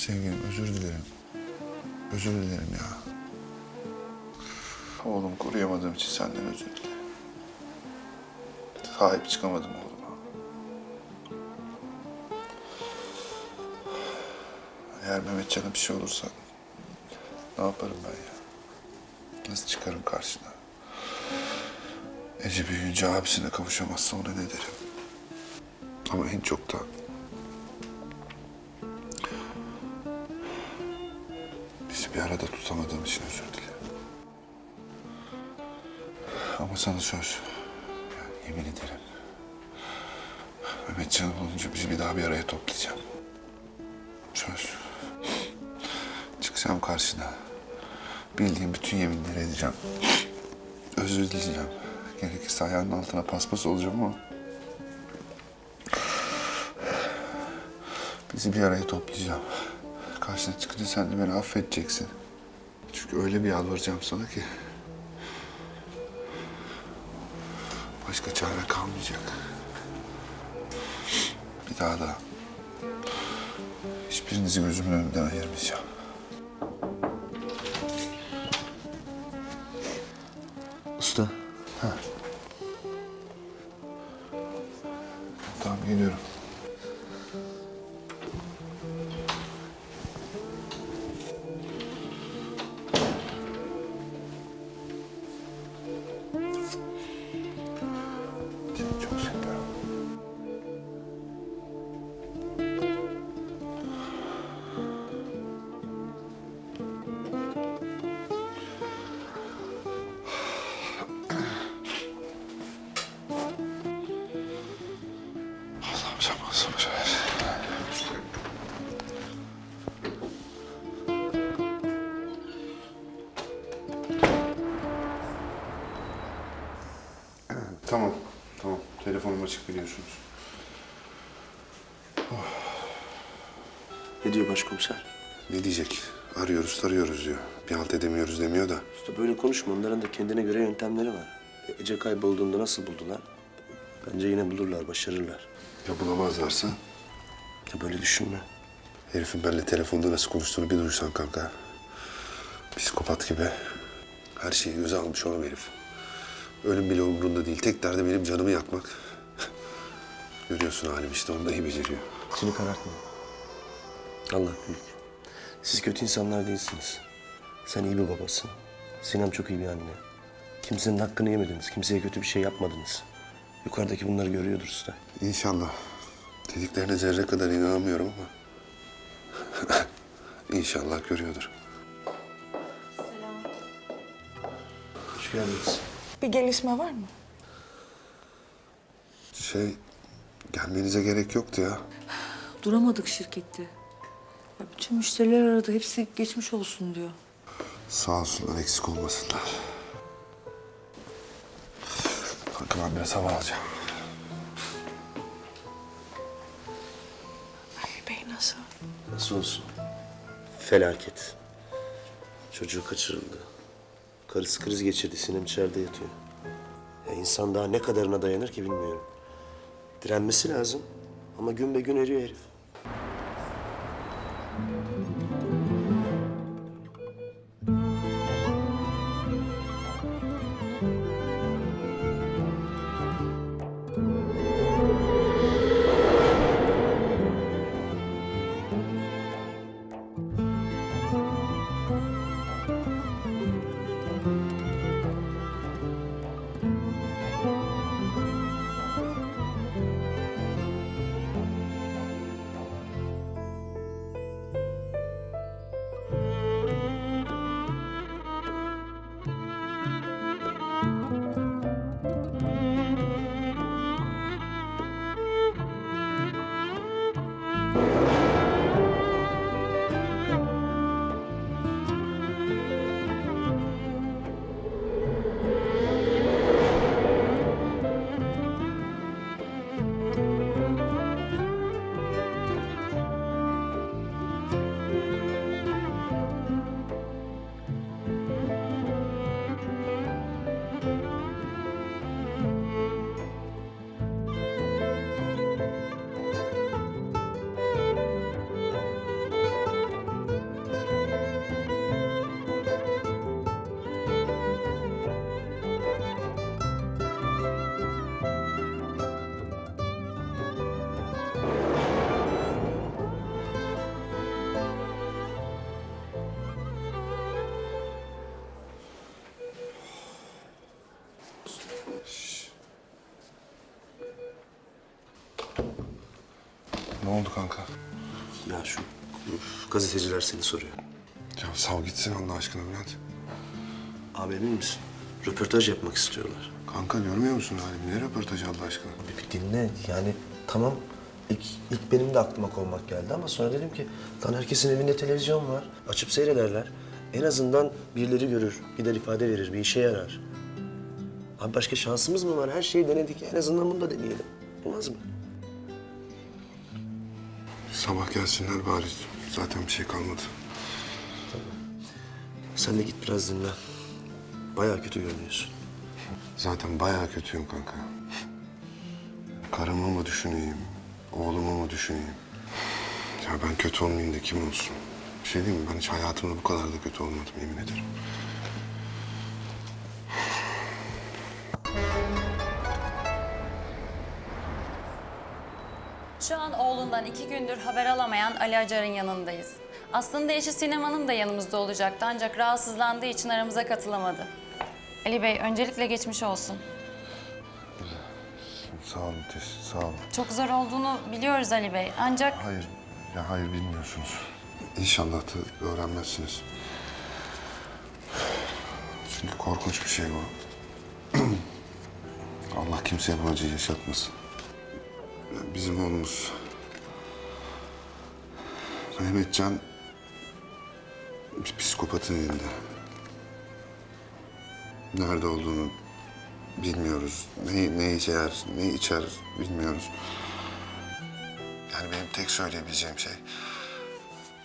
Sevgilim özür dilerim. Özür dilerim ya. Oğlum koruyamadığım için senden özür dilerim. Sahip çıkamadım oğluma. Eğer Mehmetcan'a bir şey olursa ne yaparım ben ya? Nasıl çıkarım karşına? Ece büyüyünce abisine kavuşamazsa ona ne derim? Ama en çok da bir arada tutamadığım için özür dilerim. Ama sana söz. Yani yemin ederim. Mehmetcan olunca bizi bir daha bir araya toplayacağım. Söz. Çıkacağım karşına. Bildiğim bütün yeminleri edeceğim. Özür dileyeceğim. Gerekirse ayağının altına paspas olacağım ama... Bizi bir araya toplayacağım. Karşına çıkınca sen de beni affedeceksin. Çünkü öyle bir yalvaracağım sana ki... Başka çare kalmayacak. Bir daha da... Hiçbirinizi gözümün önünden ayırmayacağım. Usta. Tamam geliyorum. Sabır. Tamam, tamam. Telefonum açık biliyorsunuz. Ne diyor başkomiser? Ne diyecek? Arıyoruz, arıyoruz diyor. Bir halt edemiyoruz demiyor da. Usta böyle konuşma. Onların da kendine göre yöntemleri var. E, Ece kaybolduğunda nasıl buldular? Bence yine bulurlar, başarırlar. Ya bulamazlarsa? Ya böyle düşünme. Herifin benimle telefonda nasıl konuştuğunu bir duysan kanka. Psikopat gibi. Her şeyi göze almış oğlum herif. Ölüm bile umurunda değil. Tek derdi benim canımı yakmak. Görüyorsun halim işte onu da iyi beceriyor. Seni karartma. Allah büyük. Siz kötü insanlar değilsiniz. Sen iyi bir babasın. Sinem çok iyi bir anne. Kimsenin hakkını yemediniz. Kimseye kötü bir şey yapmadınız. Yukarıdaki bunları görüyordur usta. İnşallah. Dediklerine zerre kadar inanamıyorum ama. İnşallah görüyordur. Hoş geldiniz. Bir gelişme var mı? Şey, gelmenize gerek yoktu ya. Duramadık şirkette. Ya bütün müşteriler aradı. Hepsi geçmiş olsun diyor. Sağ olsunlar, eksik olmasınlar. Kanka ben biraz hava alacağım. Ali Bey nasıl? Nasıl olsun? Felaket. Çocuğu kaçırıldı. Karısı kriz geçirdi. Sinem içeride yatıyor. Ya insan daha ne kadarına dayanır ki bilmiyorum. Direnmesi lazım. Ama gün be gün eriyor herif. Ne oldu kanka? Ya şu gazeteciler seni soruyor. Ya sal gitsin Allah aşkına Bülent. Abi emin misin? Röportaj yapmak istiyorlar. Kanka görmüyor musun halimi? Ne röportajı Allah aşkına? Bir, bir dinle yani tamam ilk, ilk benim de aklıma kovmak geldi ama sonra dedim ki lan herkesin evinde televizyon var. Açıp seyrederler. En azından birileri görür, gider ifade verir, bir işe yarar. Abi başka şansımız mı var? Her şeyi denedik. En azından bunu da deneyelim. Olmaz mı? Sabah gelsinler bari. Zaten bir şey kalmadı. Sen de git biraz dinlen. Bayağı kötü görünüyorsun. Zaten bayağı kötüyüm kanka. Karımı mı düşüneyim? Oğlumu mu düşüneyim? Ya ben kötü olmayayım da kim olsun? Bir şey diyeyim mi? Ben hiç hayatımda bu kadar da kötü olmadım yemin ederim. Şu an oğlundan iki gündür haber alamayan Ali Acar'ın yanındayız. Aslında eşi Sinem Hanım da yanımızda olacaktı ancak rahatsızlandığı için aramıza katılamadı. Ali Bey, öncelikle geçmiş olsun. Sağ olun, tes- sağ olun. Çok zor olduğunu biliyoruz Ali Bey ancak Hayır, ya hayır bilmiyorsunuz. İnşallah da öğrenmezsiniz. Çünkü korkunç bir şey bu. Allah kimseye bu acıyı yaşatmasın. Bizim oğlumuz Mehmetcan bir psikopatın elinde. Nerede olduğunu bilmiyoruz. Ne, ne içer, ne içer bilmiyoruz. Yani benim tek söyleyebileceğim şey...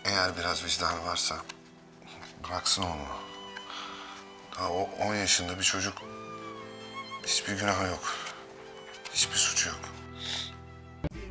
Eğer biraz vicdan varsa bıraksın onu. Daha o 10 yaşında bir çocuk. Hiçbir günahı yok. Hiçbir suçu yok.